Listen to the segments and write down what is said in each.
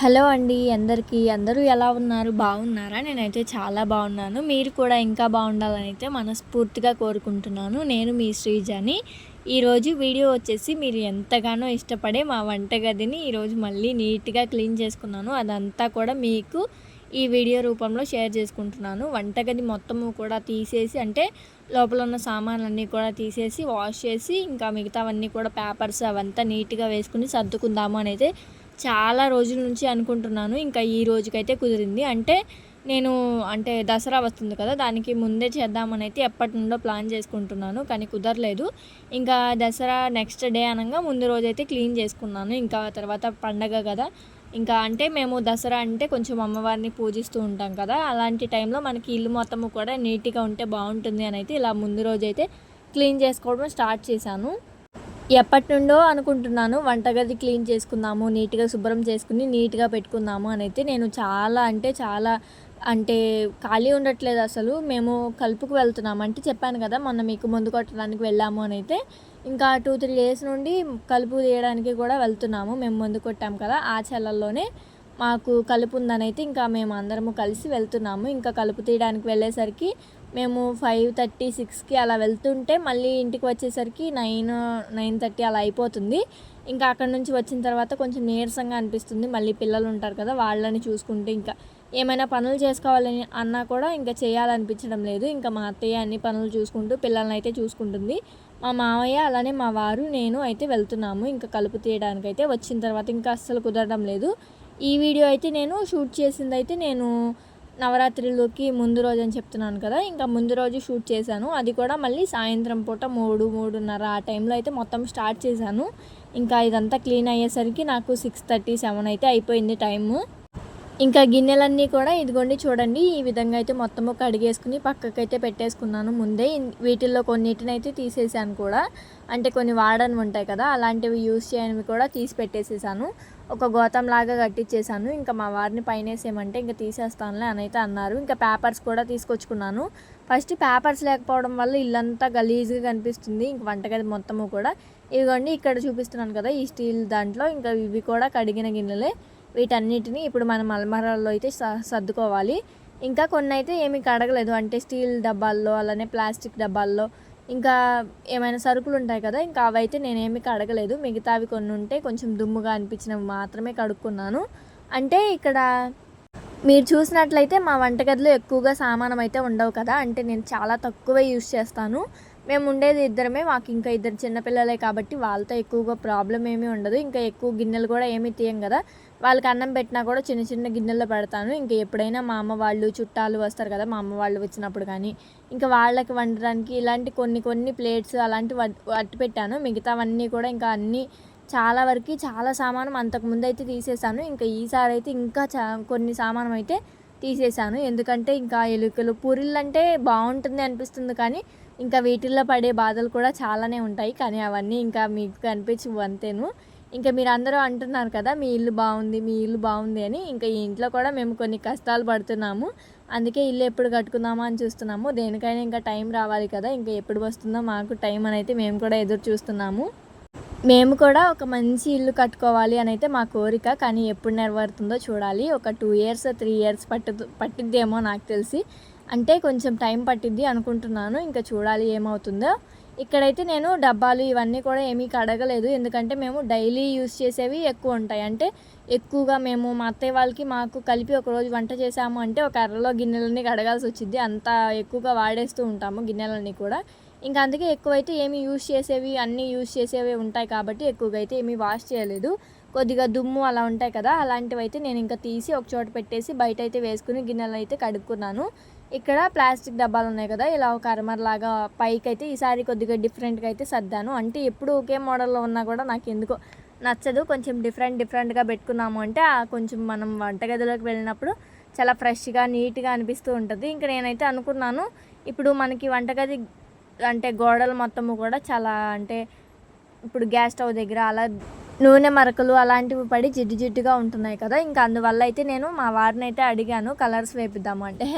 Hello అండి అందరికీ. అందరూ ఎలా ఉన్నారు? బాగున్నారా? నేనైతే చాలా బాగున్నాను. మీరు కూడా ఇంకా బాగుండాలని అయితే మనస్ఫూర్తిగా కోరుకుంటున్నాను. నేను మీ శ్రీజాని. ఈరోజు వీడియో వచ్చేసి మీరు ఎంతగానో ఇష్టపడే మా వంటగదిని ఈరోజు మళ్ళీ నీట్గా క్లీన్ చేసుకున్నాను. అదంతా కూడా మీకు ఈ వీడియో రూపంలో షేర్ చేసుకుంటున్నాను. వంటగది మొత్తము కూడా తీసేసి అంటే లోపల ఉన్న సామాన్లన్నీ కూడా తీసేసి వాష్ చేసి ఇంకా మిగతావన్నీ కూడా పేపర్స్ అవంతా నీట్గా వేసుకుని సర్దుకుందాము అని అయితే చాలా రోజుల నుంచి అనుకుంటున్నాను. ఇంకా ఈ రోజుకైతే కుదిరింది. అంటే నేను అంటే దసరా వస్తుంది కదా దానికి ముందే చేద్దామని అయితే ఎప్పటి నుండో ప్లాన్ చేసుకుంటున్నాను కానీ కుదరలేదు. ఇంకా దసరా నెక్స్ట్ డే అనగా ముందు రోజైతే క్లీన్ చేసుకున్నాను. ఇంకా తర్వాత పండగ కదా. ఇంకా అంటే మేము దసరా అంటే కొంచెం అమ్మవారిని పూజిస్తూ ఉంటాం కదా. అలాంటి టైంలో మనకి ఇల్లు మొత్తము కూడా నీట్గా ఉంటే బాగుంటుంది అని అయితే ఇలా ముందు రోజైతే క్లీన్ చేసుకోవడం స్టార్ట్ చేశాను. ఎప్పటి నుండో అనుకుంటున్నాను. వంటగది క్లీన్ చేసుకుందాము నీట్గా శుభ్రం చేసుకుని నీట్గా పెట్టుకుందాము అని అయితే నేను చాలా అంటే చాలా అంటే ఖాళీ ఉండట్లేదు అసలు. మేము కలుపుకు వెళ్తున్నాము. అంటే చెప్పాను కదా మొన్న మీకు ముందు కొట్టడానికి వెళ్ళాము అని అయితే ఇంకా టూ త్రీ డేస్ నుండి కలుపు తీయడానికి కూడా వెళ్తున్నాము. మేము ముందు కొట్టాం కదా ఆ చెల్లల్లోనే మాకు కలుపు ఉందని అయితే ఇంకా మేము అందరము కలిసి వెళ్తున్నాము. ఇంకా కలుపు తీయడానికి వెళ్ళేసరికి మేము ఫైవ్ థర్టీ సిక్స్కి అలా వెళ్తుంటే మళ్ళీ ఇంటికి వచ్చేసరికి నైన్ నైన్ థర్టీ అలా అయిపోతుంది. ఇంకా అక్కడ నుంచి వచ్చిన తర్వాత కొంచెం నీరసంగా అనిపిస్తుంది. మళ్ళీ పిల్లలు ఉంటారు కదా వాళ్ళని చూసుకుంటే ఇంకా ఏమైనా పనులు చేసుకోవాలని అన్నా కూడా ఇంకా చేయాలనిపించడం లేదు. ఇంకా మా అత్తయ్య అన్ని పనులు చూసుకుంటూ పిల్లల్ని అయితే చూసుకుంటుంది. మా మామయ్య అలానే మా వారు నేను అయితే వెళ్తున్నాము. ఇంకా కలుపు తీయడానికి అయితే వచ్చిన తర్వాత ఇంకా అస్సలు కుదరడం లేదు. ఈ వీడియో అయితే నేను షూట్ చేసింది అయితే నేను నవరాత్రిలోకి ముందు రోజు అని చెప్తున్నాను కదా ఇంకా ముందు రోజు షూట్ చేశాను. అది కూడా మళ్ళీ సాయంత్రం పూట మూడు మూడున్నర ఆ టైంలో అయితే మొత్తం స్టార్ట్ చేశాను. ఇంకా ఇదంతా క్లీన్ అయ్యేసరికి నాకు సిక్స్ థర్టీ సెవెన్ అయితే అయిపోయింది టైము. ఇంకా గిన్నెలన్నీ కూడా ఇదిగోండి చూడండి ఈ విధంగా అయితే మొత్తము కడిగేసుకుని పక్కకైతే పెట్టేసుకున్నాను ముందే. వీటిల్లో కొన్నిటిని అయితే తీసేసాను కూడా. అంటే కొన్ని వాడని ఉంటాయి కదా అలాంటివి యూస్ చేయనివి కూడా తీసి పెట్టేసేసాను. ఒక గోతం లాగా కట్టించేసాను ఇంకా మా వారిని పైనేసేయమంటే ఇంకా తీసేస్తానులే అని అయితే అన్నారు. ఇంకా పేపర్స్ కూడా తీసుకొచ్చుకున్నాను. ఫస్ట్ పేపర్స్ లేకపోవడం వల్ల ఇల్లంతా గలీజ్గా కనిపిస్తుంది. ఇంక వంటగది మొత్తము కూడా. ఇదిగోండి ఇక్కడ చూపిస్తున్నాను కదా ఈ స్టీల్ దాంట్లో. ఇంకా ఇవి కూడా కడిగిన గిన్నెలే. వీటన్నిటిని ఇప్పుడు మనం అల్మారాల్లో అయితే సర్దుకోవాలి. ఇంకా కొన్ని అయితే ఏమీ కడగలేదు. అంటే స్టీల్ డబ్బాల్లో అలానే ప్లాస్టిక్ డబ్బాల్లో ఇంకా ఏమైనా సరుకులు ఉంటాయి కదా ఇంకా అవైతే నేనేమి కడగలేదు. మిగతావి కొన్ని ఉంటే కొంచెం దుమ్ముగా అనిపించినవి మాత్రమే కడుక్కున్నాను. అంటే ఇక్కడ మీరు చూసినట్లయితే మా వంటగదిలో ఎక్కువగా సామానం అయితే ఉండవు కదా అంటే నేను చాలా తక్కువే యూజ్ చేస్తాను. మేము ఉండేది ఇద్దరమే మాకు ఇంకా ఇద్దరు చిన్నపిల్లలే కాబట్టి వాళ్ళతో ఎక్కువగా ప్రాబ్లం ఏమీ ఉండదు. ఇంకా ఎక్కువ గిన్నెలు కూడా ఏమీ తీయం కదా. వాళ్ళకి అన్నం పెట్టినా కూడా చిన్న చిన్న గిన్నెల్లో పెడతాను. ఇంకా ఎప్పుడైనా మా అమ్మ వాళ్ళు చుట్టాలు వస్తారు కదా మా అమ్మ వాళ్ళు వచ్చినప్పుడు కానీ. ఇంకా వాళ్ళకి వండడానికి ఇలాంటి కొన్ని కొన్ని ప్లేట్స్ అలాంటివి అట్టు పెట్టాను. మిగతావన్నీ కూడా ఇంకా అన్నీ చాలా వరకు చాలా సామానం అంతకుముందు అయితే తీసేసాను. ఇంకా ఈసారి అయితే ఇంకా చా కొన్ని సామానం అయితే తీసేసాను. ఎందుకంటే ఇంకా ఎలుకలు పూరిళ్ళు అంటే బాగుంటుంది అనిపిస్తుంది కానీ ఇంకా వీటిల్లో పడే బాధలు కూడా చాలానే ఉంటాయి. కానీ అవన్నీ ఇంకా మీకు కనిపించి అంతేను. ఇంకా మీరు అందరూ అంటున్నారు కదా మీ ఇల్లు బాగుంది మీ ఇల్లు బాగుంది అని. ఇంకా ఈ ఇంట్లో కూడా మేము కొన్ని కష్టాలు పడుతున్నాము. అందుకే ఇల్లు ఎప్పుడు కట్టుకుందామా అని చూస్తున్నాము. దేనికైనా ఇంకా టైం రావాలి కదా ఇంకా ఎప్పుడు వస్తుందో మాకు టైం అని అయితే మేము కూడా ఎదురు చూస్తున్నాము. మేము కూడా ఒక మంచి ఇల్లు కట్టుకోవాలి అని అయితే మా కోరిక కానీ ఎప్పుడు నెరవేరుతుందో చూడాలి. ఒక టూ ఇయర్స్ త్రీ ఇయర్స్ పట్టు పట్టిద్దేమో నాకు తెలిసి. అంటే కొంచెం టైం పట్టిద్ది అనుకుంటున్నాను. ఇంకా చూడాలి ఏమవుతుందో. ఇక్కడైతే నేను డబ్బాలు ఇవన్నీ కూడా ఏమీ కడగలేదు. ఎందుకంటే మేము డైలీ యూస్ చేసేవి ఎక్కువ ఉంటాయి. అంటే ఎక్కువగా మేము మా అత్తయ్య వాళ్ళకి మాకు కలిపి ఒకరోజు వంట చేసాము అంటే ఒక అర్రలో గిన్నెలన్నీ కడగాల్సి వచ్చింది. అంత ఎక్కువగా వాడేస్తూ ఉంటాము గిన్నెలన్నీ కూడా. ఇంకా అందుకే ఎక్కువైతే ఏమి యూస్ చేసేవి అన్నీ యూస్ చేసేవి ఉంటాయి కాబట్టి ఎక్కువగా అయితే ఏమీ వాష్ చేయలేదు. కొద్దిగా దుమ్ము అలా ఉంటాయి కదా అలాంటివి అయితే నేను ఇంకా తీసి ఒక చోట పెట్టేసి బయట అయితే వేసుకుని గిన్నెలు అయితే కడుక్కున్నాను. ఇక్కడ ప్లాస్టిక్ డబ్బాలు ఉన్నాయి కదా ఇలా ఒక అరమరలాగా పైకి అయితే ఈసారి కొద్దిగా డిఫరెంట్గా అయితే సర్దాను. అంటే ఎప్పుడు ఒకే మోడల్లో ఉన్నా కూడా నాకు ఎందుకో నచ్చదు. కొంచెం డిఫరెంట్ డిఫరెంట్గా పెట్టుకున్నాము అంటే కొంచెం మనం వంటగదిలోకి వెళ్ళినప్పుడు చాలా ఫ్రెష్గా నీట్గా అనిపిస్తూ ఉంటుంది. ఇంకా నేనైతే అనుకున్నాను ఇప్పుడు మనకి వంటగది అంటే గోడలు మొత్తము కూడా చాలా అంటే ఇప్పుడు గ్యాస్ స్టవ్ దగ్గర అలా నూనె మరకలు అలాంటివి పడి జిడ్డు జిడ్డుగా ఉంటున్నాయి కదా. ఇంకా అందువల్ల అయితే నేను మా వారిని అయితే అడిగాను కలర్స్ వేపిద్దాము. అంటే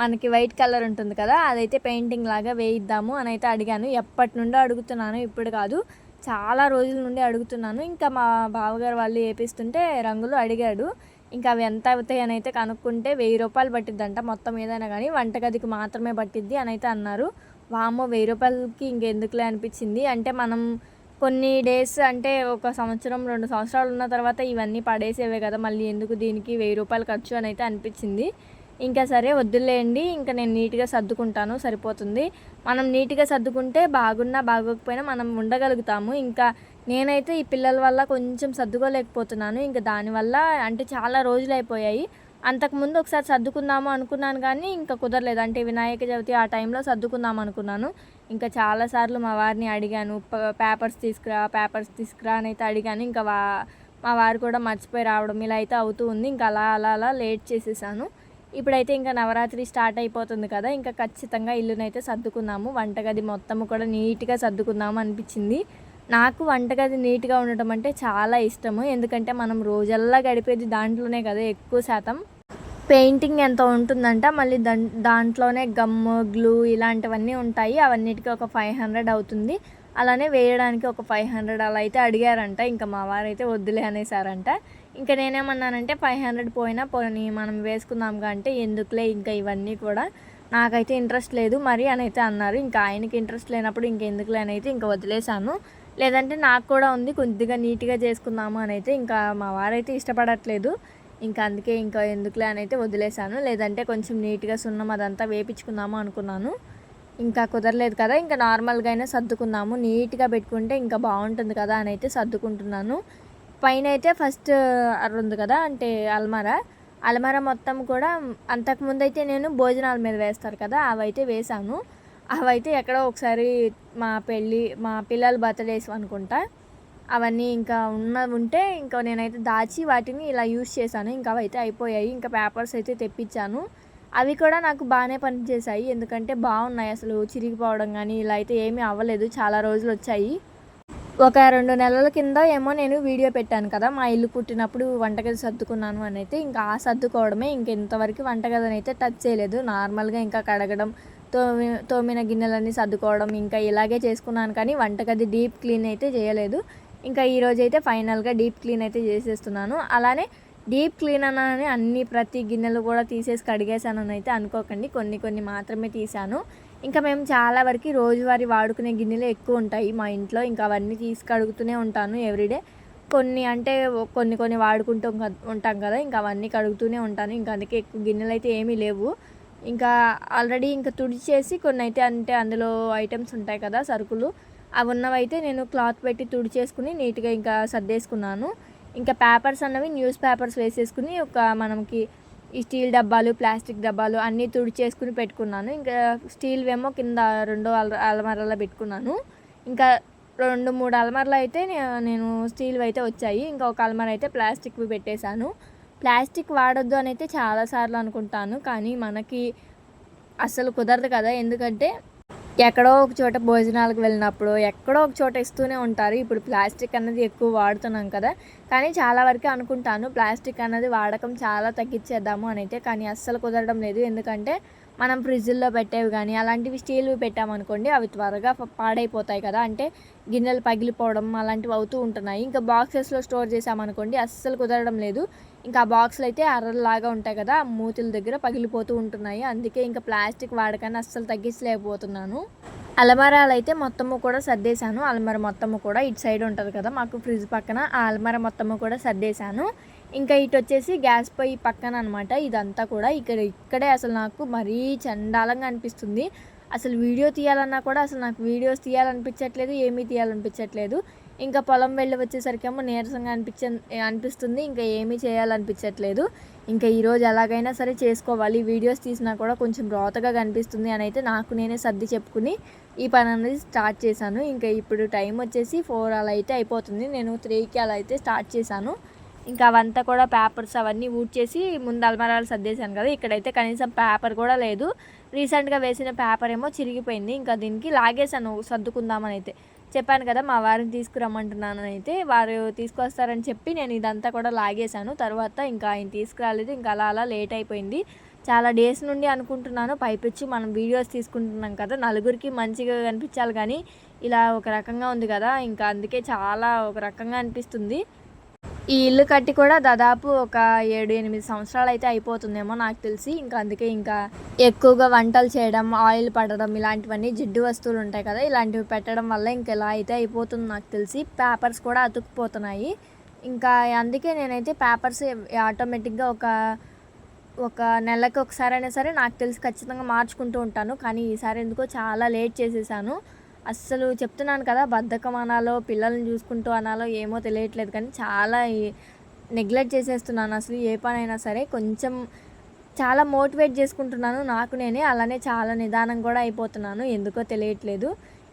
మనకి వైట్ కలర్ ఉంటుంది కదా అదైతే పెయింటింగ్ లాగా వేయిద్దాము అని అయితే అడిగాను. ఎప్పటి నుండో అడుగుతున్నాను ఇప్పుడు కాదు. చాలా రోజుల నుండి అడుగుతున్నాను. ఇంకా మా బావగారు వాళ్ళు వేపిస్తుంటే రంగులు అడిగాడు. ఇంకా అవి ఎంత అవుతాయి అని అయితే కనుక్కుంటే వెయ్యి రూపాయలు పట్టిద్దంట మొత్తం ఏదైనా కానీ వంటగదికి మాత్రమే పట్టిద్ది అని అయితే అన్నారు. వామో వెయ్యి రూపాయలకి ఇంకెందుకులే అనిపించింది. అంటే మనం కొన్ని డేస్ అంటే ఒక సంవత్సరం రెండు సంవత్సరాలు ఉన్న తర్వాత ఇవన్నీ పడేసేవే కదా మళ్ళీ ఎందుకు దీనికి వెయ్యి రూపాయలు ఖర్చు అని అయితే అనిపించింది. ఇంకా సరే వద్దులేండి ఇంకా నేను నీట్గా సర్దుకుంటాను సరిపోతుంది. మనం నీట్గా సర్దుకుంటే బాగున్నా బాగోకపోయినా మనం ఉండగలుగుతాము. ఇంకా నేనైతే ఈ పిల్లల వల్ల కొంచెం సర్దుకోలేకపోతున్నాను. ఇంకా దానివల్ల అంటే చాలా రోజులు అయిపోయాయి అంతకుముందు ఒకసారి సర్దుకుందాము అనుకున్నాను కానీ ఇంకా కుదరలేదు. అంటే వినాయక చవితి ఆ టైంలో సర్దుకుందాం అనుకున్నాను. ఇంకా చాలాసార్లు మా వారిని అడిగాను పేపర్స్ తీసుకురా పేపర్స్ తీసుకురా అని అయితే అడిగాను. ఇంకా వా మా వారు కూడా మర్చిపోయి రావడం ఇలా అయితే అవుతూ ఉంది. ఇంకా అలా అలా అలా లేట్ చేసేసాను. ఇప్పుడైతే ఇంకా నవరాత్రి స్టార్ట్ అయిపోతుంది కదా ఇంకా ఖచ్చితంగా ఇల్లునైతే సర్దుకున్నాము వంటగది మొత్తము కూడా నీట్గా సర్దుకుందాము అనిపించింది. నాకు వంటగది నీట్గా ఉండటం అంటే చాలా ఇష్టము. ఎందుకంటే మనం రోజల్లా గడిపేది దాంట్లోనే కదా ఎక్కువ శాతం. పెయింటింగ్ ఎంత ఉంటుందంట మళ్ళీ దాంట్లోనే గమ్ము గ్లూ ఇలాంటివన్నీ ఉంటాయి. అవన్నిటికీ ఒక ఫైవ్ హండ్రెడ్ అవుతుంది. అలానే వేయడానికి ఒక ఫైవ్ హండ్రెడ్ అలా అయితే అడిగారంట. ఇంకా మా వారైతే వద్దులే అనేసారంట. ఇంకా నేనేమన్నానంటే ఫైవ్ హండ్రెడ్ పోయినా పోనీ మనం వేసుకుందాం అంటే ఎందుకులే ఇంకా ఇవన్నీ కూడా. నాకైతే ఇంట్రెస్ట్ లేదు మరి అని అయితే అన్నారు. ఇంకా ఆయనకి ఇంట్రెస్ట్ లేనప్పుడు ఇంకెందుకులే అని అయితే ఇంకా వదిలేశాను. లేదంటే నాకు కూడా ఉంది కొద్దిగా నీట్గా చేసుకుందాము అని అయితే ఇంకా మా వారైతే ఇష్టపడట్లేదు. ఇంకా అందుకే ఇంకా ఎందుకులే అని అయితే వదిలేశాను. లేదంటే కొంచెం నీట్గా సున్నం అదంతా వేపించుకుందాము అనుకున్నాను. ఇంకా కుదరలేదు కదా ఇంకా నార్మల్గా అయినా సర్దుకుందాము. నీట్గా పెట్టుకుంటే ఇంకా బాగుంటుంది కదా అని అయితే సర్దుకుంటున్నాను. పైన అయితే ఫస్ట్ ఉంది కదా అంటే అల్మారా. అల్మారా మొత్తం కూడా అంతకుముందు అయితే నేను భోజనాల మీద వేస్తారు కదా అవైతే వేశాను. అవైతే ఎక్కడో ఒకసారి మా పెళ్ళి మా పిల్లల బర్త్డేస్ అనుకుంటా. అవన్నీ ఇంకా ఉన్న ఉంటే ఇంకా నేనైతే దాచి వాటిని ఇలా యూస్ చేశాను. ఇంకా అవైతే అయిపోయాయి. ఇంకా పేపర్స్ అయితే తెప్పించాను. అవి కూడా నాకు బాగానే పనిచేశాయి. ఎందుకంటే బాగున్నాయి. అసలు చిరిగిపోవడం కానీ ఇలా అయితే ఏమీ అవ్వలేదు. చాలా రోజులు వచ్చాయి. ఒక రెండు నెలల కింద ఏమో నేను వీడియో పెట్టాను కదా మా ఇల్లు పుట్టినప్పుడు వంటగది సర్దుకున్నాను అని అయితే ఇంకా ఆ సర్దుకోవడమే ఇంకెంతవరకు వంటగదిని అయితే టచ్ చేయలేదు. నార్మల్గా ఇంకా కడగడం తోమి తోమిన గిన్నెలన్నీ సర్దుకోవడం ఇంకా ఇలాగే చేసుకున్నాను కానీ వంటగది డీప్ క్లీన్ అయితే చేయలేదు. ఇంకా ఈరోజు అయితే ఫైనల్గా డీప్ క్లీన్ అయితే చేసేస్తున్నాను. అలానే డీప్ క్లీన్ అని అన్ని ప్రతి గిన్నెలు కూడా తీసేసి కడిగేసాను అని అయితే అనుకోకండి. కొన్ని కొన్ని మాత్రమే తీశాను. ఇంకా మేము చాలా వరకు రోజువారీ వాడుకునే గిన్నెలు ఎక్కువ ఉంటాయి మా ఇంట్లో. ఇంకా అవన్నీ తీసుకడుగుతూనే ఉంటాను ఎవ్రీడే. కొన్ని అంటే కొన్ని కొన్ని వాడుకుంటూ ఉంటాం కదా ఇంకా అవన్నీ కడుగుతూనే ఉంటాను. ఇంకా అందుకే ఎక్కువ గిన్నెలు అయితే ఏమీ లేవు. ఇంకా ఆల్రెడీ ఇంకా తుడిచేసి కొన్ని అయితే అంటే అందులో ఐటమ్స్ ఉంటాయి కదా సరుకులు. అవి ఉన్నవైతే నేను క్లాత్ పెట్టి తుడిచేసుకుని నీట్గా ఇంకా సర్దేసుకున్నాను. ఇంకా పేపర్స్ అన్నవి న్యూస్ పేపర్స్ వేసేసుకుని ఒక మనకి ఈ స్టీల్ డబ్బాలు ప్లాస్టిక్ డబ్బాలు అన్నీ తుడిచేసుకుని పెట్టుకున్నాను. ఇంకా స్టీల్ ఏమో కింద రెండో అల అలమరలో పెట్టుకున్నాను. ఇంకా రెండు మూడు అలమారలు అయితే నేను స్టీల్వి అయితే వచ్చాయి. ఇంకా ఒక అలమర అయితే ప్లాస్టిక్వి పెట్టేశాను. ప్లాస్టిక్ వాడొద్దు అని అయితే చాలాసార్లు అనుకుంటాను. కానీ మనకి అసలు కుదరదు కదా. ఎందుకంటే ఎక్కడో ఒక చోట భోజనాలకు వెళ్ళినప్పుడు ఎక్కడో ఒక చోట ఇస్తూనే ఉంటారు. ఇప్పుడు ప్లాస్టిక్ అన్నది ఎక్కువ వాడుతున్నాం కదా. కానీ చాలా వరకు అనుకుంటాను ప్లాస్టిక్ అన్నది వాడకం చాలా తగ్గించేద్దాము అని అయితే. కానీ అస్సలు కుదరడం లేదు. ఎందుకంటే మనం ఫ్రిడ్జ్లో పెట్టేవి కానీ అలాంటివి స్టీల్వి పెట్టామనుకోండి అవి త్వరగా పాడైపోతాయి కదా. అంటే గిన్నెలు పగిలిపోవడం అలాంటివి అవుతూ ఉంటున్నాయి. ఇంకా బాక్సెస్లో స్టోర్ చేసామనుకోండి అస్సలు కుదరడం లేదు. ఇంకా ఆ బాక్సులు అయితే అర్రలాగా ఉంటాయి కదా మూతుల దగ్గర పగిలిపోతూ ఉంటున్నాయి. అందుకే ఇంకా ప్లాస్టిక్ వాడకాన్ని అస్సలు తగ్గించలేకపోతున్నాను. అలమారాలు అయితే మొత్తము కూడా సర్దేశాను. అలమర మొత్తము కూడా ఇటు సైడ్ ఉంటుంది కదా మాకు ఫ్రిడ్జ్ పక్కన ఆ అలమర మొత్తము కూడా సర్దేశాను. ఇంకా ఇటు వచ్చేసి గ్యాస్ పొయ్యి పక్కన అనమాట ఇదంతా కూడా ఇక్కడ ఇక్కడే అసలు నాకు మరీ చండాలంగా అనిపిస్తుంది. అసలు వీడియో తీయాలన్నా కూడా అసలు నాకు వీడియోస్ తీయాలనిపించట్లేదు ఏమీ తీయాలనిపించట్లేదు. ఇంకా పొలం వెళ్ళి వచ్చేసరికేమో నీరసంగా అనిపించ అనిపిస్తుంది ఇంకా ఏమీ చేయాలనిపించట్లేదు. ఇంకా ఈరోజు ఎలాగైనా సరే చేసుకోవాలి. వీడియోస్ తీసినా కూడా కొంచెం రోతగా కనిపిస్తుంది అని అయితే నాకు నేనే సర్ది చెప్పుకుని ఈ పని అనేది స్టార్ట్ చేశాను. ఇంకా ఇప్పుడు టైం వచ్చేసి ఫోర్ అలా అయితే అయిపోతుంది. నేను త్రీకి అలా అయితే స్టార్ట్ చేశాను. ఇంకా అవంతా కూడా పేపర్స్ అవన్నీ ఊడ్చేసి ముందు అల్మరాలు సర్దేశాను కదా ఇక్కడైతే కనీసం పేపర్ కూడా లేదు. రీసెంట్గా వేసిన పేపర్ ఏమో చిరిగిపోయింది ఇంకా దీనికి లాగేశాను సర్దుకుందామని అయితే చెప్పాను కదా మా వారిని తీసుకురమ్మంటున్నాను అయితే వారు తీసుకొస్తారని చెప్పి నేను ఇదంతా కూడా లాగేశాను. తర్వాత ఇంకా ఆయన తీసుకురాలేదు ఇంకా అలా అలా లేట్ అయిపోయింది. చాలా డేస్ నుండి అనుకుంటున్నాను పైపెచ్చి మనం వీడియోస్ తీసుకుంటున్నాం కదా నలుగురికి మంచిగా కనిపించాలి కానీ ఇలా ఒక రకంగా ఉంది కదా ఇంకా అందుకే చాలా ఒక రకంగా అనిపిస్తుంది. ఈ ఇల్లు కట్టి కూడా దాదాపు ఒక ఏడు ఎనిమిది సంవత్సరాలు అయితే అయిపోతుందేమో నాకు తెలిసి. ఇంకా అందుకే ఇంకా ఎక్కువగా వంటలు చేయడం ఆయిల్ పడడం ఇలాంటివన్నీ జిడ్డు వస్తువులు ఉంటాయి కదా ఇలాంటివి పెట్టడం వల్ల ఇంకా ఇలా అయితే అయిపోతుంది నాకు తెలిసి. పేపర్స్ కూడా అతుక్కుపోతున్నాయి. ఇంకా అందుకే నేనైతే పేపర్స్ ఆటోమేటిక్గా ఒక ఒక నెలకు ఒకసారి అయినా సరే నాకు తెలిసి ఖచ్చితంగా మార్చుకుంటూ ఉంటాను. కానీ ఈసారి ఎందుకో చాలా లేట్ చేసేసాను. అస్సలు చెప్తున్నాను కదా బద్ధకం అనాలో పిల్లల్ని చూసుకుంటూ అనాలో ఏమో తెలియట్లేదు. కానీ చాలా నెగ్లెక్ట్ చేసేస్తున్నాను. అసలు ఏ పనైనా సరే కొంచెం చాలా మోటివేట్ చేసుకుంటున్నాను. నాకు నేనే అలానే చాలా నిదానం కూడా అయిపోతున్నాను. ఎందుకో తెలియట్లేదు.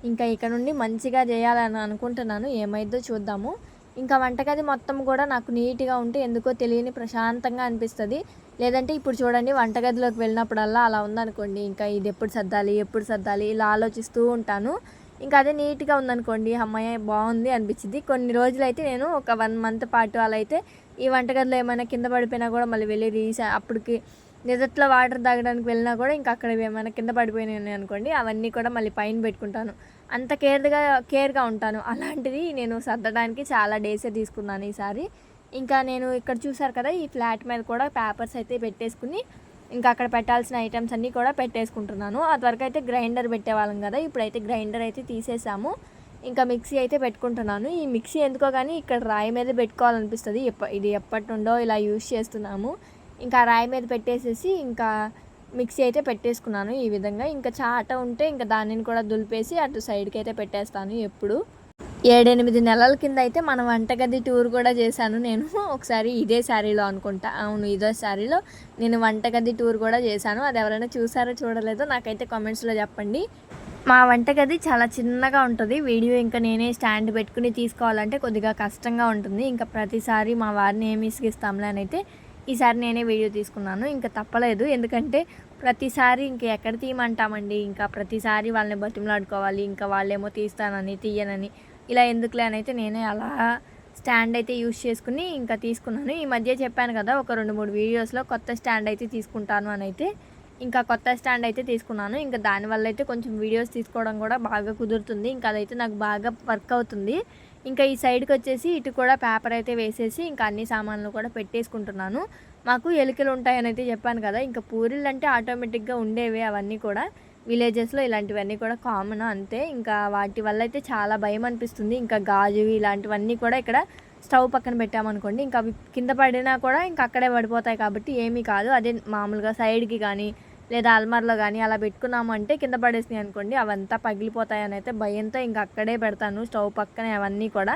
ఇంకా ఇక్కడ నుండి మంచిగా చేయాలని అనుకుంటున్నాను. ఏమైందో చూద్దాము. ఇంకా వంటగది మొత్తం కూడా నాకు నీట్గా ఉంటే ఎందుకో తెలియని ప్రశాంతంగా అనిపిస్తుంది. లేదంటే ఇప్పుడు చూడండి వంటగదిలోకి వెళ్ళినప్పుడల్లా అలా ఉందనుకోండి. ఇంకా ఇది ఎప్పుడు సర్దాలి ఎప్పుడు సర్దాలి ఇలా ఆలోచిస్తూ ఉంటాను. ఇంకా అదే నీట్గా ఉందనుకోండి అమ్మాయి బాగుంది అనిపించింది కొన్ని రోజులు అయితే నేను ఒక వన్ మంత్ పాటు అలా అయితే ఈ వంటగదిలో ఏమైనా కింద పడిపోయినా కూడా మళ్ళీ వెళ్ళి రీసా అప్పటికి నిజట్లో వాటర్ తాగడానికి వెళ్ళినా కూడా ఇంకా అక్కడ ఏమైనా కింద పడిపోయినాయి అనుకోండి అవన్నీ కూడా మళ్ళీ పైన పెట్టుకుంటాను. అంత కేర్గా కేర్గా ఉంటాను. అలాంటిది నేను సర్దడానికి చాలా డేసే తీసుకున్నాను ఈసారి. ఇంకా నేను ఇక్కడ చూసారు కదా ఈ ఫ్లాట్ మీద కూడా పేపర్స్ అయితే పెట్టేసుకుని ఇంకా అక్కడ పెట్టాల్సిన ఐటమ్స్ అన్నీ కూడా పెట్టేసుకుంటున్నాను. వరకు అయితే గ్రైండర్ పెట్టేవాళ్ళం కదా ఇప్పుడైతే గ్రైండర్ అయితే తీసేసాము. ఇంకా మిక్సీ అయితే పెట్టుకుంటున్నాను. ఈ మిక్సీ ఎందుకో కానీ ఇక్కడ రాయి మీద పెట్టుకోవాలనిపిస్తుంది. ఎప్ప ఇది ఎప్పటి నుండో ఇలా యూజ్ చేస్తున్నాము. ఇంకా రాయి మీద పెట్టేసేసి ఇంకా మిక్సీ అయితే పెట్టేసుకున్నాను ఈ విధంగా. ఇంకా చాట ఉంటే ఇంకా దానిని కూడా దులిపేసి అటు సైడ్కి అయితే పెట్టేస్తాను ఎప్పుడు. ఏడెనిమిది నెలల కింద అయితే మన వంటగది టూర్ కూడా చేశాను. నేను ఒకసారి ఇదే శారీలో అనుకుంటా. అవును ఇదే శారీలో నేను వంటగది టూర్ కూడా చేశాను. అది ఎవరైనా చూసారో చూడలేదో నాకైతే కామెంట్స్లో చెప్పండి. మా వంటగది చాలా చిన్నగా ఉంటుంది. వీడియో ఇంకా నేనే స్టాండ్ పెట్టుకుని తీసుకోవాలంటే కొద్దిగా కష్టంగా ఉంటుంది. ఇంకా ప్రతిసారి మా వారిని ఏమి ఇసుగిస్తాంలే అని అయితే ఈసారి నేనే వీడియో తీసుకున్నాను. ఇంకా తప్పలేదు. ఎందుకంటే ప్రతిసారి ఇంక ఎక్కడ తీయమంటామండి? ఇంకా ప్రతిసారి వాళ్ళని బతిమలాడుకోవాలి. ఇంకా వాళ్ళేమో తీస్తానని తీయనని ఇలా ఎందుకులే అని అయితే నేనే అలా స్టాండ్ అయితే యూస్ చేసుకుని ఇంకా తీసుకున్నాను. ఈ మధ్య చెప్పాను కదా ఒక రెండు మూడు వీడియోస్లో కొత్త స్టాండ్ అయితే తీసుకుంటాను అని అయితే ఇంకా కొత్త స్టాండ్ అయితే తీసుకున్నాను. ఇంకా దానివల్ల అయితే కొంచెం వీడియోస్ తీసుకోవడం కూడా బాగా కుదురుతుంది. ఇంకా అదైతే నాకు బాగా వర్క్ అవుతుంది. ఇంకా ఈ సైడ్కి వచ్చేసి ఇటు కూడా పేపర్ అయితే వేసేసి ఇంకా అన్ని సామాన్లు కూడా పెట్టేసుకుంటున్నాను. మాకు ఎలుకలు ఉంటాయని అయితే చెప్పాను కదా ఇంకా పూరీలు అంటే ఆటోమేటిక్గా ఉండేవి అవన్నీ కూడా. విలేజెస్లో ఇలాంటివన్నీ కూడా కామన్ అంతే. ఇంకా వాటి వల్ల అయితే చాలా భయం అనిపిస్తుంది. ఇంకా గాజు ఇలాంటివన్నీ కూడా ఇక్కడ స్టవ్ పక్కన పెట్టామనుకోండి ఇంకా అవి కింద పడినా కూడా ఇంకా అక్కడే పడిపోతాయి కాబట్టి ఏమీ కాదు. అదే మామూలుగా సైడ్కి కానీ లేదా అల్మార్లో కానీ అలా పెట్టుకున్నాము అంటే కింద పడేసినాయి అనుకోండి అవంతా పగిలిపోతాయని అయితే భయంతో ఇంకా అక్కడే పెడతాను స్టవ్ పక్కనే అవన్నీ కూడా.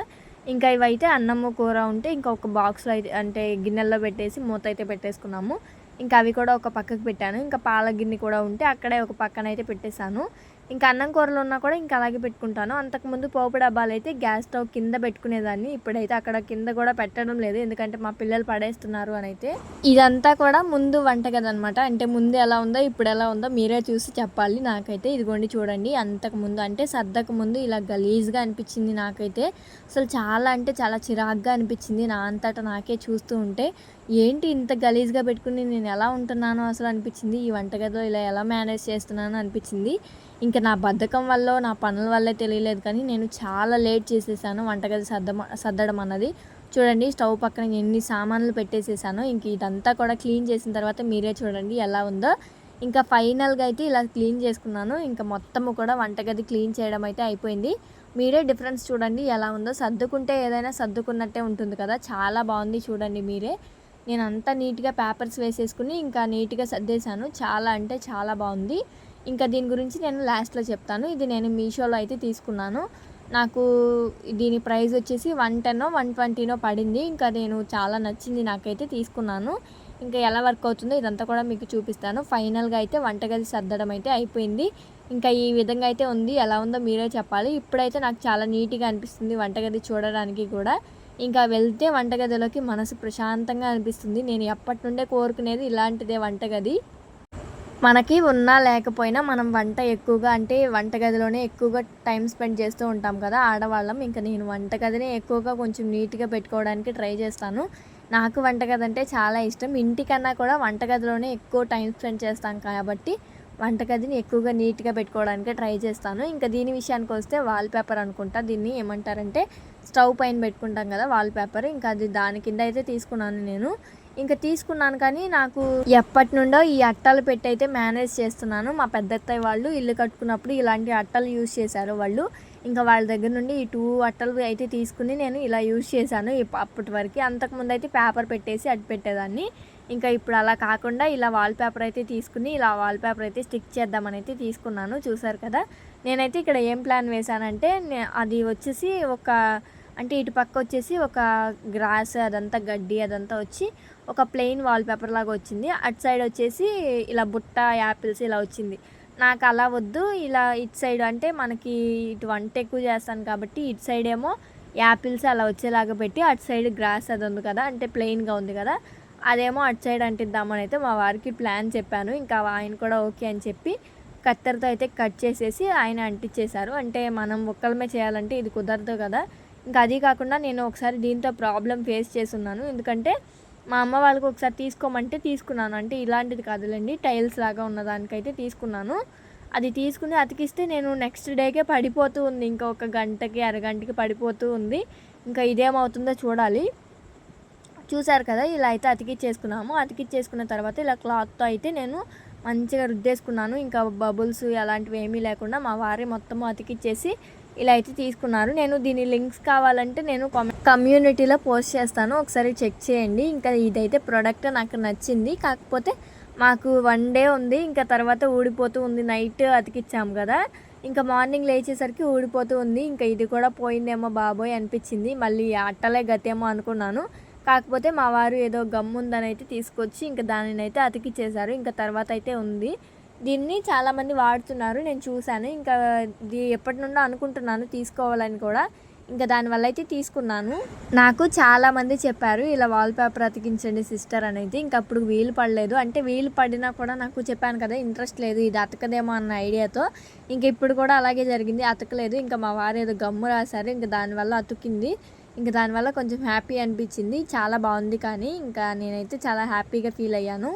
ఇంకా ఇవైతే అన్నము కూర ఉంటే ఇంకా ఒక బాక్స్లో అయితే అంటే గిన్నెల్లో పెట్టేసి మూత అయితే పెట్టేసుకున్నాము. ఇంకా అవి కూడా ఒక పక్కకు పెట్టాను. ఇంకా పాల గిన్నె కూడా ఉంటే అక్కడే ఒక పక్కన అయితే పెట్టేశాను. ఇంకా అన్నం కూరలు ఉన్నా కూడా ఇంకా అలాగే పెట్టుకుంటాను. అంతకుముందు పోపు డబ్బాలు అయితే గ్యాస్ స్టవ్ కింద పెట్టుకునేదాన్ని. ఇప్పుడైతే అక్కడ కింద కూడా పెట్టడం లేదు. ఎందుకంటే మా పిల్లలు పడేస్తున్నారు అని అయితే. ఇదంతా కూడా ముందు వంటగది అనమాట అంటే ముందు ఎలా ఉందో ఇప్పుడు ఎలా ఉందో మీరే చూసి చెప్పాలి. నాకైతే ఇదిగోండి చూడండి. అంతకు ముందు అంటే సర్దకు ముందు ఇలా గలీజ్గా అనిపించింది నాకైతే. అసలు చాలా అంటే చాలా చిరాగ్గా అనిపించింది నా అంతటా నాకే చూస్తూ ఉంటే. ఏంటి ఇంత గలీజ్గా పెట్టుకుని నేను ఎలా ఉంటున్నానో అసలు అనిపించింది. ఈ వంటగదిలో ఇలా ఎలా మేనేజ్ చేస్తున్నానో అనిపించింది. ఇంకా నా బద్ధకం వల్ల నా పనుల వల్లే తెలియలేదు కానీ నేను చాలా లేట్ చేసేసాను వంటగది సర్ద సర్దడం అన్నది. చూడండి స్టవ్ పక్కన ఎన్ని సామాన్లు పెట్టేసేసాను ఇంక ఇదంతా కూడా క్లీన్ చేసిన తర్వాత మీరే చూడండి ఎలా ఉందో. ఇంకా ఫైనల్గా అయితే ఇలా క్లీన్ చేసుకున్నాను. ఇంకా మొత్తము కూడా వంటగది క్లీన్ చేయడం అయితే అయిపోయింది. మీరే డిఫరెన్స్ చూడండి ఎలా ఉందో. సర్దుకుంటే ఏదైనా సర్దుకున్నట్టే ఉంటుంది కదా. చాలా బాగుంది చూడండి మీరే. నేను అంతా నీట్గా పేపర్స్ వేసేసుకుని ఇంకా నీట్గా సర్దేశాను. చాలా అంటే చాలా బాగుంది. ఇంకా దీని గురించి నేను లాస్ట్లో చెప్తాను. ఇది నేను మీషోలో అయితే తీసుకున్నాను. నాకు దీని ప్రైస్ వచ్చేసి వన్ టెన్నో వన్ ట్వంటీనో పడింది. ఇంకా నేను చాలా నచ్చింది నాకైతే తీసుకున్నాను. ఇంకా ఎలా వర్క్ అవుతుందో ఇదంతా కూడా మీకు చూపిస్తాను. ఫైనల్గా అయితే వంటగది సర్దడం అయితే అయిపోయింది. ఇంకా ఈ విధంగా అయితే ఉంది. ఎలా ఉందో మీరే చెప్పాలి. ఇప్పుడైతే నాకు చాలా నీట్గా అనిపిస్తుంది వంటగది చూడడానికి కూడా. ఇంకా వెళ్తే వంటగదిలోకి మనసు ప్రశాంతంగా అనిపిస్తుంది. నేను ఎప్పటి నుండే కోరుకునేది ఇలాంటిదే వంటగది. మనకి ఉన్నా లేకపోయినా మనం వంట ఎక్కువగా అంటే వంటగదిలోనే ఎక్కువగా టైం స్పెండ్ చేస్తూ ఉంటాం కదా ఆడవాళ్ళం. ఇంకా నేను వంటగదినే ఎక్కువగా కొంచెం నీట్గా పెట్టుకోవడానికి ట్రై చేస్తాను. నాకు వంటగది అంటే చాలా ఇష్టం. ఇంటికన్నా కూడా వంటగదిలోనే ఎక్కువ టైం స్పెండ్ చేస్తాం కాబట్టి వంటగదిని ఎక్కువగా నీట్గా పెట్టుకోవడానికి ట్రై చేస్తాను. ఇంకా దీని విషయానికి వస్తే వాల్ పేపర్ అనుకుంటా. దీన్ని ఏమంటారంటే స్టవ్ పైన పెట్టుకుంటాం కదా వాల్ పేపర్ ఇంకా అది దాని కింద అయితే తీసుకున్నాను నేను. ఇంకా తీసుకున్నాను కానీ నాకు ఎప్పటి నుండో ఈ అట్టలు పెట్టి అయితే మేనేజ్ చేస్తున్నాను. మా పెద్దత్తయ్య వాళ్ళు ఇల్లు కట్టుకున్నప్పుడు ఇలాంటి అట్టలు యూజ్ చేశారు వాళ్ళు. ఇంకా వాళ్ళ దగ్గర నుండి ఈ టూ అట్టలు అయితే తీసుకుని నేను ఇలా యూజ్ చేశాను. ఇప్ప- అప్పటి వరకు అంతకుముందు అయితే పేపర్ పెట్టేసి అటు పెట్టేదాన్ని. ఇంకా ఇప్పుడు అలా కాకుండా ఇలా వాల్ పేపర్ అయితే తీసుకుని ఇలా వాల్ పేపర్ అయితే స్టిక్ చేద్దామని అయితే తీసుకున్నాను. చూసారు కదా? నేనైతే ఇక్కడ ఏం ప్లాన్ వేశానంటే అది వచ్చేసి ఒక అంటే ఇటు పక్క వచ్చేసి ఒక గ్రాస్ అదంతా గడ్డి అదంతా వచ్చి ఒక ప్లెయిన్ వాల్ పేపర్ లాగా వచ్చింది. అటు సైడ్ వచ్చేసి ఇలా బుట్ట యాపిల్స్ ఇలా వచ్చింది. నాకు అలా వద్దు. ఇలా ఇటు సైడ్ అంటే మనకి ఇటు వంట ఎక్కువ చేస్తాను కాబట్టి ఇటు సైడ్ ఏమో యాపిల్స్ అలా వచ్చేలాగా పెట్టి అటు సైడ్ గ్రాస్ అది ఉంది కదా? అంటే ప్లెయిన్గా ఉంది కదా? అదేమో అటు సైడ్ అంటిద్దామని అయితే మా వారికి ప్లాన్ చెప్పాను. ఇంకా ఆయన కూడా ఓకే అని చెప్పి కత్తెరతో అయితే కట్ చేసేసి ఆయన అంటించేశారు అంటే మనం ఒక్కలమే చేయాలంటే ఇది కుదరదు కదా. ఇంకా అది కాకుండా నేను ఒకసారి దీంతో ప్రాబ్లం ఫేస్ చేస్తున్నాను. ఎందుకంటే మా అమ్మ వాళ్ళకి ఒకసారి తీసుకోమంటే తీసుకున్నాను. అంటే ఇలాంటిది కాదులేండి టైల్స్ లాగా ఉన్న దానికైతే తీసుకున్నాను. అది తీసుకుని అతికిస్తే నేను నెక్స్ట్ డేకే పడిపోతూ ఉంది. ఇంకా ఒక గంటకి అరగంటకి పడిపోతూ ఉంది. ఇంకా ఇదేమవుతుందో చూడాలి. చూసారు కదా ఇలా అయితే అతికిచ్చేసుకున్నాము. అతికిచ్చేసుకున్న తర్వాత ఇలా క్లాత్తో అయితే నేను మంచిగా రుద్దేసుకున్నాను. ఇంకా బబుల్స్ అలాంటివి ఏమీ లేకుండా మా వారి మొత్తము అతికిచ్చేసి ఇలా అయితే తీసుకున్నారు. నేను దీని లింక్స్ కావాలంటే నేను కమ్యూనిటీలో పోస్ట్ చేస్తాను. ఒకసారి చెక్ చేయండి. ఇంకా ఇదైతే ప్రోడక్ట్ నాకు నచ్చింది. కాకపోతే మాకు వన్ డే ఉంది. ఇంకా తర్వాత ఊడిపోతూ ఉంది. నైట్ అతికిచ్చాము కదా. ఇంకా మార్నింగ్ లేచేసరికి ఊడిపోతూ ఉంది. ఇంకా ఇది కూడా పోయిందేమో బాబోయ్ అనిపించింది. మళ్ళీ అట్టలే గతేమో అనుకున్నాను. కాకపోతే మా వారు ఏదో గమ్ముందని అయితే తీసుకొచ్చి ఇంకా దానిని అయితే అతికిచ్చేశారు ఇంకా తర్వాత అయితే ఉంది. దీన్ని చాలామంది వాడుతున్నారు. నేను చూశాను. ఇంకా ఇది ఎప్పటి నుండో అనుకుంటున్నాను తీసుకోవాలని కూడా. ఇంకా దానివల్ల అయితే తీసుకున్నాను. నాకు చాలామంది చెప్పారు ఇలా వాల్ పేపర్ అతికించండి సిస్టర్ అనేది. ఇంకా అప్పుడు వీలు పడలేదు. అంటే వీలు పడినా కూడా నాకు చెప్పాను కదా ఇంట్రెస్ట్ లేదు. ఇది అతకదేమో అన్న ఐడియాతో ఇంక ఇప్పుడు కూడా అలాగే జరిగింది. అతకలేదు. ఇంకా మా వారు ఏదో గమ్ము రాశారు. ఇంకా దానివల్ల అతుకింది. ఇంకా దానివల్ల కొంచెం హ్యాపీ అనిపించింది. చాలా బాగుంది కానీ ఇంకా నేనైతే చాలా హ్యాపీగా ఫీల్ అయ్యాను.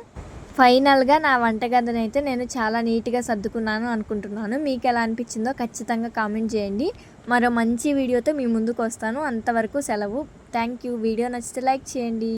ఫైనల్గా నా వంటగదిని అయితే నేను చాలా నీట్గా సర్దుకున్నాను అనుకుంటున్నాను. మీకు ఎలా అనిపించిందో ఖచ్చితంగా కామెంట్ చేయండి. మరో మంచి వీడియోతో మీ ముందుకు వస్తాను. అంతవరకు సెలవు. Thank you. వీడియో నచ్చితే లైక్ చేయండి.